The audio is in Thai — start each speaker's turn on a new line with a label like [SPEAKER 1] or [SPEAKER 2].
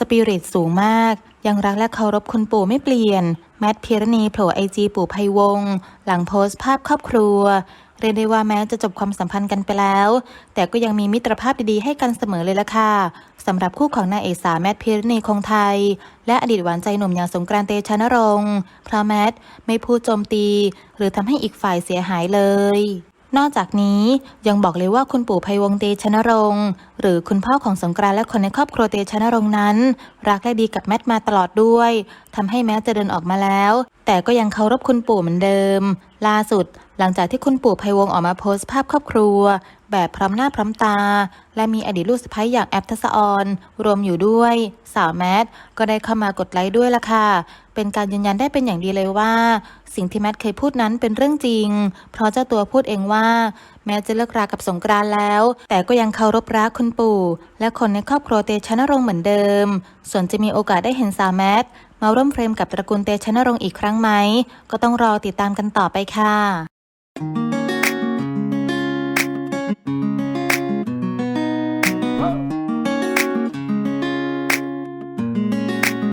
[SPEAKER 1] สปิริตสูงมาก ยังรักและเคารพคุณปู่ไม่เปลี่ยน แมทพิรณีโผล่ไอจีปู่ไพวง หลังโพสต์ภาพครอบครัว เรียกได้ว่าแม้จะจบความสัมพันธ์กันไปแล้ว แต่ก็ยังมีมิตรภาพดีๆให้กันเสมอเลยล่ะค่ะสำหรับคู่ของนายเอกสาวแมทพิรณีคงไทย และอดีตหวานใจหนุ่มอย่างสงกรานต์เตชะนรงค์เพราะแมทไม่พูดโจมตี หรือทำให้อีกฝ่ายเสียหายเลย นอกจากนี้ยังบอกเลยว่าคุณปู่ไพวงเตชะนรงค์หรือคุณพ่อของสงกรานและคนในครอบครัวเตชะนรงค์นั้น รักและดีกับแมทมาตลอดด้วยทำให้แม้จะเดินออกมาแล้ว แต่ก็ยังเคารพคุณปู่เหมือนเดิม ล่าสุด หลังจากที่คุณปู่ไพวงออกมาโพสต์ภาพครอบครัว แบบพร้อมหน้าพร้อมตา และมีอดีตลูกสะใภ้อย่างแอปทัศออน รวมอยู่ด้วย สาวแมทก็ได้เข้ามากดไลค์ด้วยล่ะค่ะ เป็นการยืนยันได้เป็นอย่างดีเลยว่า สิ่งที่แมทเคยพูดนั้นเป็นเรื่องจริง เพราะเจ้าตัวพูดเองว่า แม้จะเลิกรากับสงกรานต์แล้ว แต่ก็ยังเคารพรักคุณปู่ และคนในครอบครัวเตชะนรงค์เหมือนเดิม ส่วนจะมีโอกาสได้เห็นสาวแมท มาร่วมเฟรมกับตระกูลเตชะนรงค์อีกครั้งไหม ก็ต้องรอติดตามกันต่อไปค่ะ